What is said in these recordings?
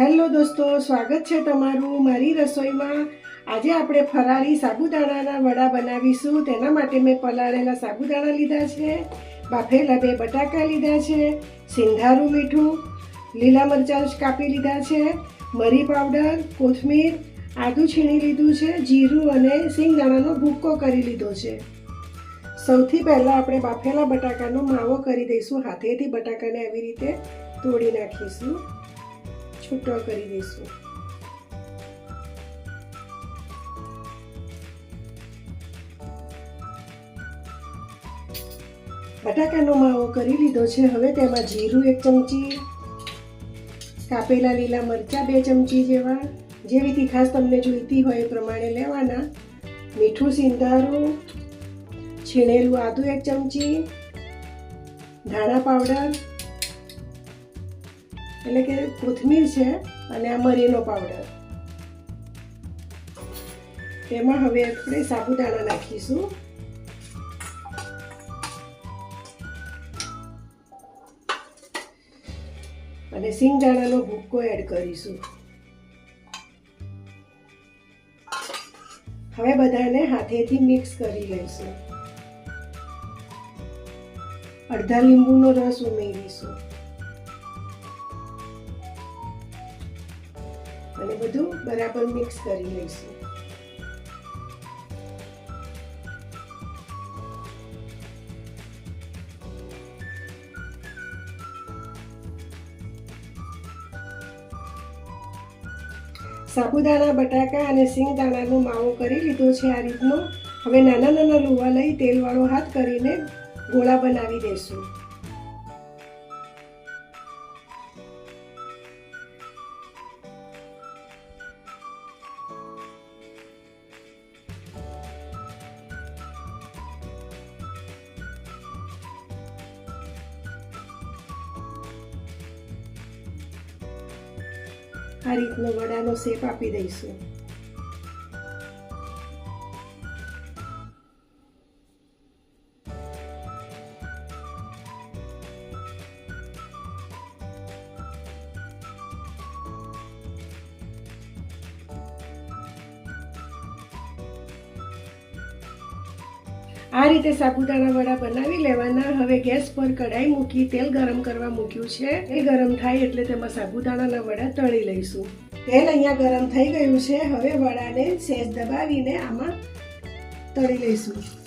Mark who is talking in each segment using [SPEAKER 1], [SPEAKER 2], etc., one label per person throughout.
[SPEAKER 1] Hello દોસ્તો, સ્વાગત છે તમારું મારી રસોઈમાં. આજે આપણે ફરાળી સાબુદાણાના વડા બનાવીશું. તેના માટે મેં પલાળેલા સાબુદાણા લીધા છે, બાફેલા બે બટાકા લીધા છે, સિંધારું મીઠું, લીલા મરચાં કાપી લીધા છે, મરી પાવડર, કોથમીર, આદું છીણી લીધું છે, જીરું અને સિંગદાણાનો ભૂક્કો કરી લીધો છે. સૌથી પહેલાં આપણે બાફેલા બટાકાનો માવો કરી દઈશું. હાથેથી બટાકાને આવી રીતે તોડી નાખીશું. છૂટો કરી દઈશું. બટાકાનો માવો કરી લીધો છે. હવે તેમાં જીરું એક ચમચી, કાપેલા લીલા મરચાં બે ચમચી જેવા. જેવી તીખાસ તમને જોઈતી હોય એ પ્રમાણે લેવાના. મીઠું સિંધારું, છીણેલું આદું એક ચમચી, ધાણા પાવડર એટલે કે કોથમીર છે અને આ મરીનો પાવડર તેમાં હવે આપણે સાબુદાણા નાખીશું. અને સિંગદાણાનો ભૂક્કો એડ કરીશું. હવે બધાને હાથેથી મિક્સ કરી લઈશું. અડધા લીંબુનો રસ ઉમેરીશું. અને બધું બરાબર મિક્સ કરી લઈશું. સાબુદાણા, બટાકા અને સિંગદાણાનો માવો કરી લીધો છે આ રીતનો. હવે નાના નાના લુવા લઈ તેલવાળો હાથ કરીને ગોળા બનાવી દઈશું આ રીતનો વડાનો શેપ આપી દઈશું. આ રીતે સાબુદાણા વડા બનાવી લેવાના. હવે ગેસ પર કઢાઈ મૂકી તેલ ગરમ કરવા મૂક્યું છે. એ ગરમ થાય એટલે તેમાં સાબુદાણાના વડા તળી લઈશું. તેલ અહીંયા ગરમ થઈ ગયું છે. હવે વડાને સેજ દબાવીને આમાં તળી લઈશું.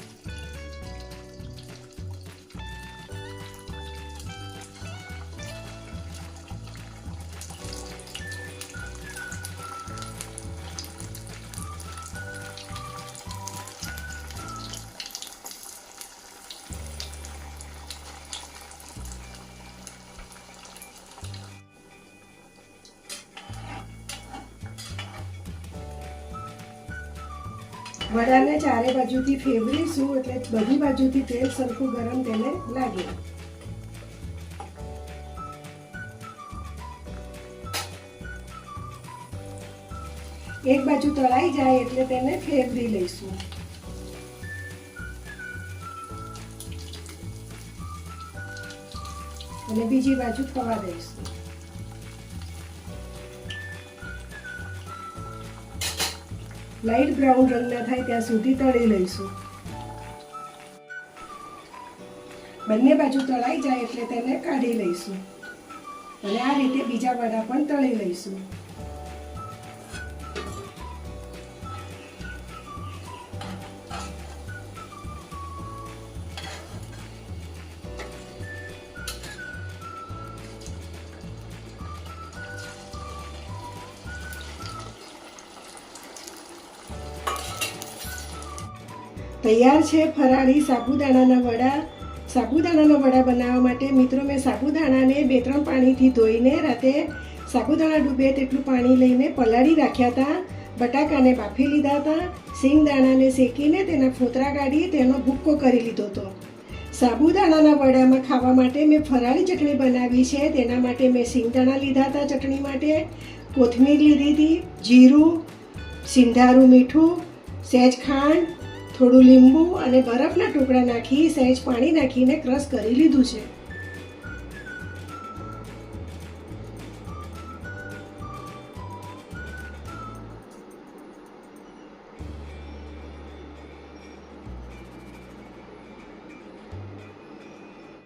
[SPEAKER 1] વડાને ચારે બાજુથી ફેવરીશું એટલે બધી બાજુથી તેલ સરખું ગરમ તેને લાગે. એક બાજુ તળાઈ જાય એટલે તેને ફેવરી લઈશું. અને બીજી બાજુ થવા દઈશું. લાઈટ બ્રાઉન રંગના થાય ત્યાં સુધી તળી લઈશું. બંને બાજુ તળાઈ જાય એટલે તેને કાઢી લઈશું. અને આ રીતે બીજા વડા પણ તળી લઈશું. તૈયાર છે ફરાળી સાબુદાણાના વડા. સાબુદાણાના વડા બનાવવા માટે મિત્રો મેં સાબુદાણાને બે ત્રણ પાણીથી ધોઈને રાતે સાબુદાણા ડૂબે તેટલું પાણી લઈને પલાળી રાખ્યા હતા. બટાકાને બાફી લીધા હતા. સિંગદાણાને શેકીને તેના ફોતરા કાઢી તેનો ભૂક્કો કરી લીધો હતો. સાબુદાણાના વડામાં ખાવા માટે મેં ફરાળી ચટણી બનાવી છે. તેના માટે મેં સિંગદાણા લીધા હતા ચટણી માટે. કોથમીર લીધી હતી, જીરું, સિંધારું મીઠું સહેજ ખાંડ થોડું લીંબુ અને બરફના ટુકડા નાખી સહેજ પાણી નાખીને ક્રશ કરી લીધું છે.